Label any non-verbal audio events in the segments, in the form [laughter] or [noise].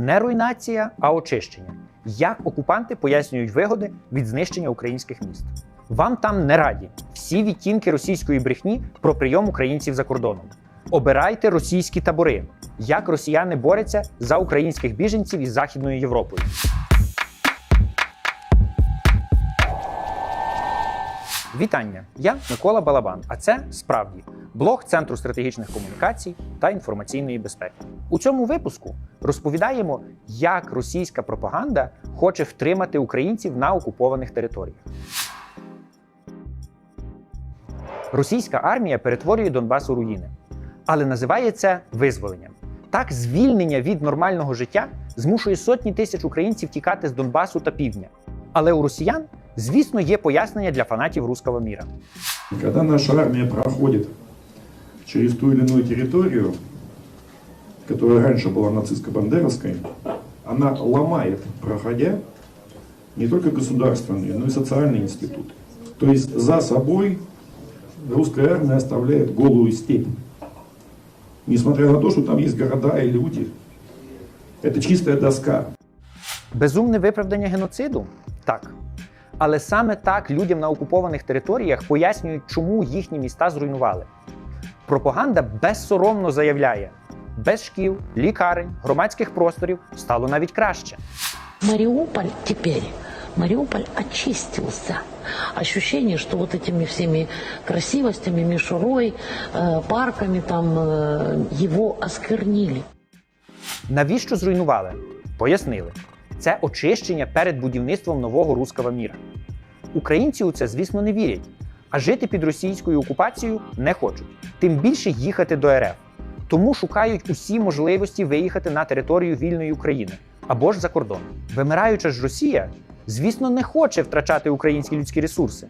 Не руйнація, а очищення. Як окупанти пояснюють вигоди від знищення українських міст? Вам там не раді всі відтінки російської брехні про прийом українців за кордоном. Обирайте російські табори. Як росіяни борються за українських біженців із Західною Європою. Вітання! Я Микола Балабан. А це справді блог Центру стратегічних комунікацій та інформаційної безпеки. У цьому випуску розповідаємо, як російська пропаганда хоче втримати українців на окупованих територіях. Російська армія перетворює Донбас у руїни, але називає це визволенням. Так, звільнення від нормального життя змушує сотні тисяч українців тікати з Донбасу та півдня. Але у росіян, звісно, є пояснення для фанатів руського міра. Когда наша армия проходит через ту или иную территорию, которая раньше была нацистско-бандеровской, она ломает, проходя, не только государственные, но и социальные институты. То есть за собой русская армия оставляет голую степь. Несмотря на то, что там есть города и люди. Это чистая доска. Безумне виправдання геноциду? Так. Але саме так людям на окупованих територіях пояснюють, чому їхні міста зруйнували. Пропаганда безсоромно заявляє: без шкіл, лікарень, громадських просторів стало навіть краще. Мариуполь теперь, Мариуполь очистился. Ощущение, что вот этими всеми красивостями, мишурой, э, парками там э, его осквернили. Навіщо зруйнували? Пояснили. Це очищення перед будівництвом нового руського міра. Українці у це, звісно, не вірять, а жити під російською окупацією не хочуть, тим більше їхати до РФ. Тому шукають усі можливості виїхати на територію вільної України або ж за кордон. Вимираюча ж Росія, звісно, не хоче втрачати українські людські ресурси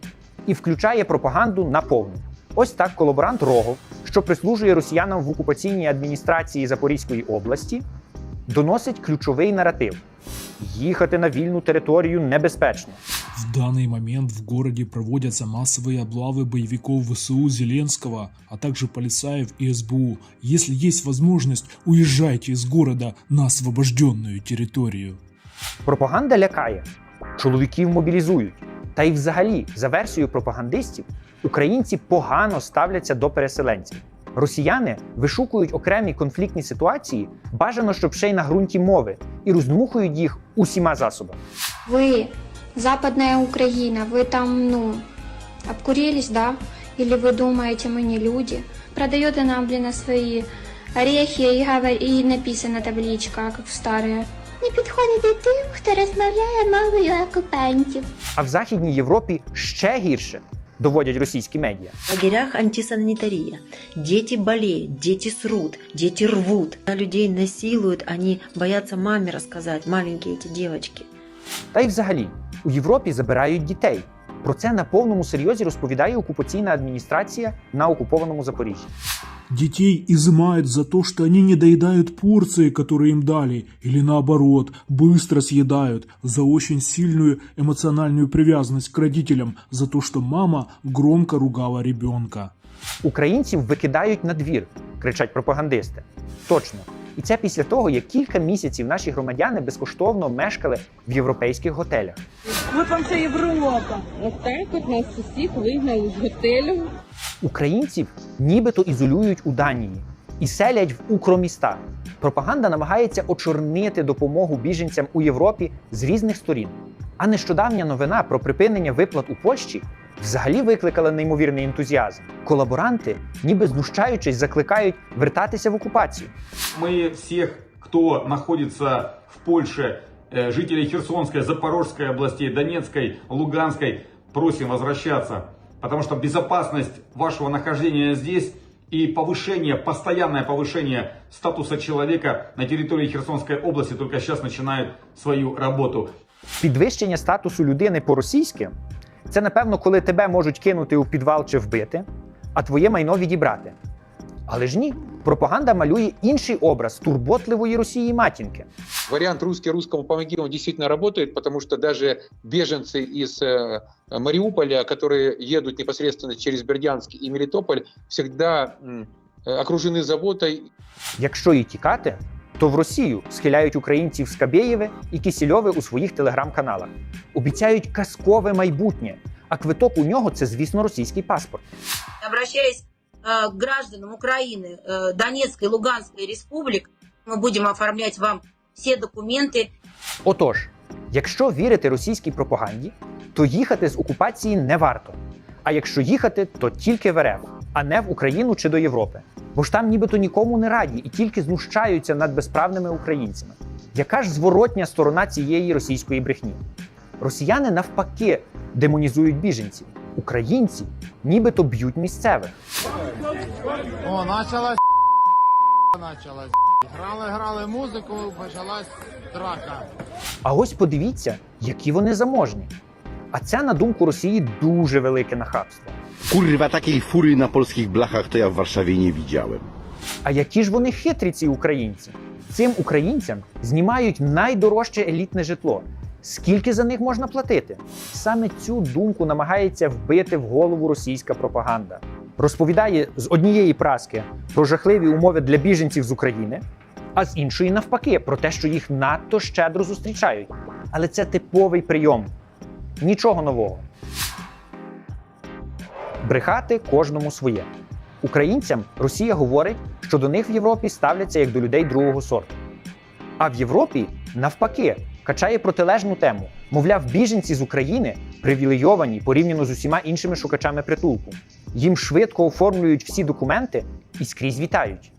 і включає пропаганду на повну. Ось так колаборант Рогов, що прислужує росіянам в окупаційній адміністрації Запорізької області, доносить ключовий наратив: їхати на вільну територію небезпечно. В данный момент в городе проводятся массовые облавы боевиков ВСУ Зеленского, а также полицаев и СБУ. Если есть возможность, уезжайте из города на освобожденную территорию. Пропаганда лякає, чоловіків мобілізують. Та й взагалі, за версією пропагандистів, українці погано ставляться до переселенців. Росіяни вишукують окремі конфліктні ситуації, бажано, щоб ще й на ґрунті мови, і роздмухують їх усіма засобами. Вы, Западная Украина, вы там, ну, обкурились, да? Или вы думаете, мы не люди? Продаете нам, блин, свои орехи и, говор... и написана табличка, как в старые. Не підходите тим, хто розмовляє мовою окупантів. А в Західній Європі ще гірше доводять російські медіа. В лагерях антисанітарія. Діти болеют, діти срут, діти рвут. Людей насилують, вони бояться мамі розказати, маленькі ці дівчатки. Та й взагалі у Європі забирають дітей. Про це на повному серйозі розповідає окупаційна адміністрація на окупованому Запоріжжі. Детей изымают за то, что они не доедают порции, которые им дали, или наоборот, быстро съедают, за очень сильную эмоциональную привязанность к родителям, за то, что мама громко ругала ребенка. Українців викидають на двір, кричать пропагандисти. Точно. І це після того, як кілька місяців наші громадяни безкоштовно мешкали в європейських готелях. От вам вся Європа. От так от нас усіх вигнали з готелю. Українців нібито ізолюють у Данії і селять в укроміста. Пропаганда намагається очорнити допомогу біженцям у Європі з різних сторін. А нещодавня новина про припинення виплат у Польщі взагалі викликала неймовірний ентузіазм. Колаборанти, ніби знущаючись, закликають вертатися в окупацію. Мы всех, кто находится в Польше, э, жителей Херсонской, Запорожской областей, Донецкой, Луганской, просим возвращаться. Потому что безопасность вашего нахождения здесь и повышение, постоянное повышение статуса человека на территории Херсонской области только сейчас начинают свою работу. Підвищення статусу людини по-російськи це, напевно, коли тебе можуть кинути у підвал чи вбити, а твоє майно відібрати. Але ж ні, пропаганда малює інший образ турботливої Росії матінки. Вариант русский русскому помоги, он действительно работает, потому что даже беженцы из э, Мариуполя, которые едут непосредственно через Бердянск и Мелитополь, всегда м, э, окружены заботой Якщо і тікати, то в Росію схиляють українців Скабєєве і Кісільове у своїх телеграм-каналах. Обіцяють казкове майбутнє, а квиток у нього це, звісно, російський паспорт. Обращаясь э, к гражданам Украины, э, Донецкой, Луганской республик, мы будем оформлять вам все документы. Отож, якщо вірити російській пропаганді, то їхати з окупації не варто. А якщо їхати, то тільки в РФ, а не в Україну чи до Європи. Бо ж там нібито нікому не раді і тільки знущаються над безправними українцями. Яка ж зворотня сторона цієї російської брехні? Росіяни навпаки демонізують біженців. Українці нібито б'ють місцевих. О, началась [laughs] началась. Грали, грали музику, почалась драка. А ось подивіться, які вони заможні. А це, на думку Росії, дуже велике нахабство. Kurwa, takiej fury na polskich blachach to ja w Warszawie nie widziałem. А які ж вони хитрі, ці українці? Цим українцям знімають найдорожче елітне житло. Скільки за них можна платити? Саме цю думку намагається вбити в голову російська пропаганда. Розповідає з однієї праски про жахливі умови для біженців з України, а з іншої навпаки про те, що їх надто щедро зустрічають. Але це типовий прийом. Нічого нового. Брехати кожному своє. Українцям Росія говорить, що до них в Європі ставляться як до людей другого сорту. А в Європі, навпаки, качає протилежну тему. Мовляв, біженці з України привілейовані порівняно з усіма іншими шукачами притулку. Їм швидко оформлюють всі документи і скрізь вітають.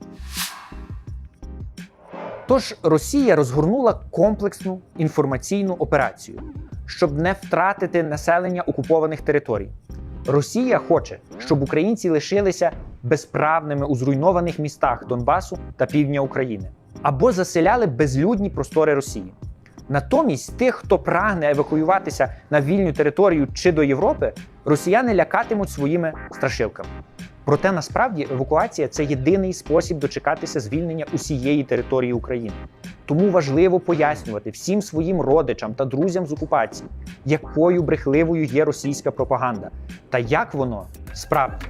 Тож Росія розгорнула комплексну інформаційну операцію, щоб не втратити населення окупованих територій. Росія хоче, щоб українці лишилися безправними у зруйнованих містах Донбасу та півдня України або заселяли безлюдні простори Росії. Натомість тих, хто прагне евакуюватися на вільну територію чи до Європи, росіяни лякатимуть своїми страшилками. Проте насправді евакуація це єдиний спосіб дочекатися звільнення усієї території України. Тому важливо пояснювати всім своїм родичам та друзям з окупації, якою брехливою є російська пропаганда та як воно справді.